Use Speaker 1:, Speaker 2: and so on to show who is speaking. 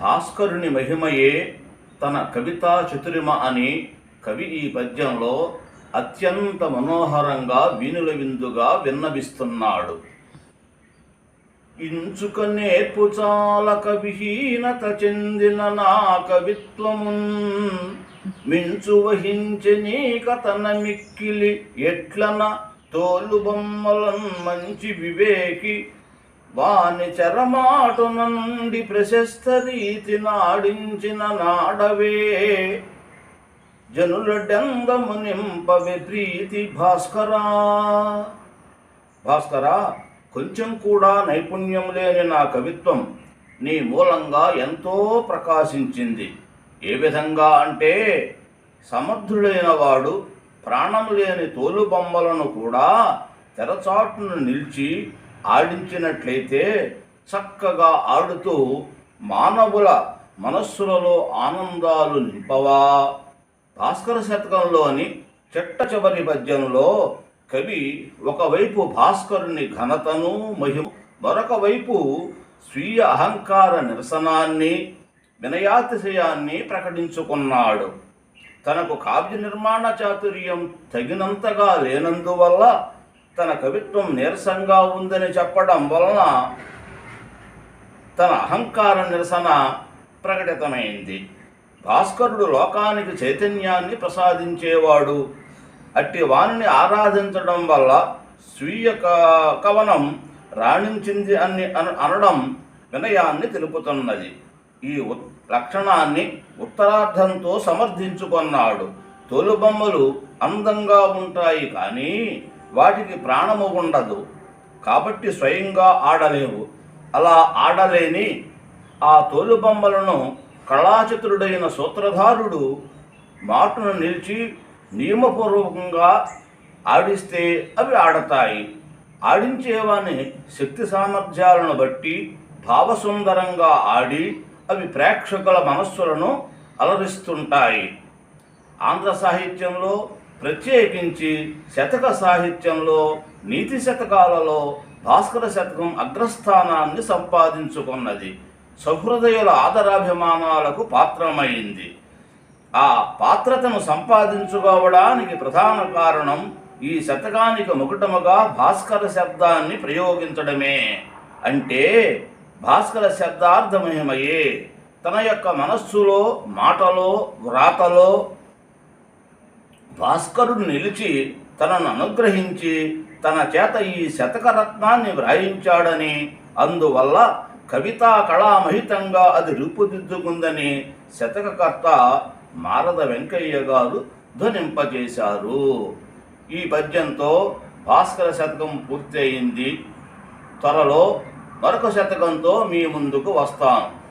Speaker 1: భాస్కరుని మహిమయే తన కవితా చతురిమ అని కవి ఈ పద్యంలో అత్యంత మనోహరంగా వీనుల విందుగా విన్నవిస్తున్నాడు. ఇంచుక నేర్పు చాలక కవిహీనత చెందిన నా కవిత్వమున్ మించు వహించి నీక తన మిక్కిలి ఎట్లన తోలు బొమ్మలన్ మంచి వివేకి వాని చెరమాట నుండి ప్రశస్త రీతి నాడించిన నాడవే. జనుల డెంగము నింపవే ప్రీతి భాస్కరా. భాస్కరా కొంచెం కూడా నైపుణ్యం లేని నా కవిత్వం నీ మూలంగా ఎంతో ప్రకాశించింది. ఏ విధంగా అంటే సమర్థుడైన వాడు ప్రాణం లేని తోలుబొమ్మలను కూడా తెరచాటును నిలిచి ఆడించినట్లయితే చక్కగా ఆడుతూ మానవుల మనస్సులలో ఆనందాలు నింపవా? భాస్కర శతకంలోని చెట్ట చివరి పద్యంలో కవి ఒకవైపు భాస్కరుని ఘనతను మహిమ మరొక వైపు స్వీయ అహంకార నిరసనాన్ని వినయాతిశయాన్ని ప్రకటించుకున్నాడు. తనకు కావ్య నిర్మాణ చాతుర్యం తగినంతగా లేనందువల్ల తన కవిత్వం నీరసంగా ఉందని చెప్పడం వలన తన అహంకార నిరసన ప్రకటితమైంది. భాస్కరుడు లోకానికి చైతన్యాన్ని ప్రసాదించేవాడు. అట్టి వాణిని ఆరాధించడం వల్ల స్వీయ క- కవనం రాణించింది అని అన- అనడం వినయాన్ని తెలుపుతున్నది. ఈ ఉత్- లక్షణాన్ని ఉత్తరార్థంతో సమర్థించుకున్నాడు. తోలుబొమ్మలు అందంగా ఉంటాయి కానీ వాటికి ప్రాణము ఉండదు. కాబట్టి స్వయంగా ఆడలేవు. అలా ఆడలేని ఆ తోలుబొమ్మలను కళాచతురుడైన సూత్రధారుడు మాటను నిలిచి నియమపూర్వకంగా ఆడిస్తే అవి ఆడతాయి. ఆడించేవాని శక్తి సామర్థ్యాలను బట్టి భావసుందరంగా ఆడి అవి ప్రేక్షకుల మనస్సులను అలరిస్తుంటాయి. ఆంధ్ర సాహిత్యంలో ప్రత్యేకించి శతక సాహిత్యంలో నీతి శతకాలలో భాస్కర శతకం అగ్రస్థానాన్ని సంపాదించుకున్నది. సహృదయుల ఆదరాభిమానాలకు పాత్రమైంది. ఆ పాత్రతను సంపాదించుకోవడానికి ప్రధాన కారణం ఈ శతకానికి ముకుటముగా భాస్కర శబ్దాన్ని ప్రయోగించడమే. అంటే భాస్కర శబ్దార్థమహిమయే. తన యొక్క మనస్సులో మాటలో వ్రాతలో భాస్కరుడు నిలిచి తనను అనుగ్రహించి తన చేత ఈ శతకరత్నాన్ని వ్రాయించాడని అందువల్ల కవితా కళామహితంగా అది రూపుదిద్దుకుందని శతకకర్త మారద వెంకయ్య గారు ధ్వనింపజేశారు. ఈ పద్యంతో భాస్కర శతకం పూర్తయింది. త్వరలో మరొక శతకంతో మీ ముందుకు వస్తాను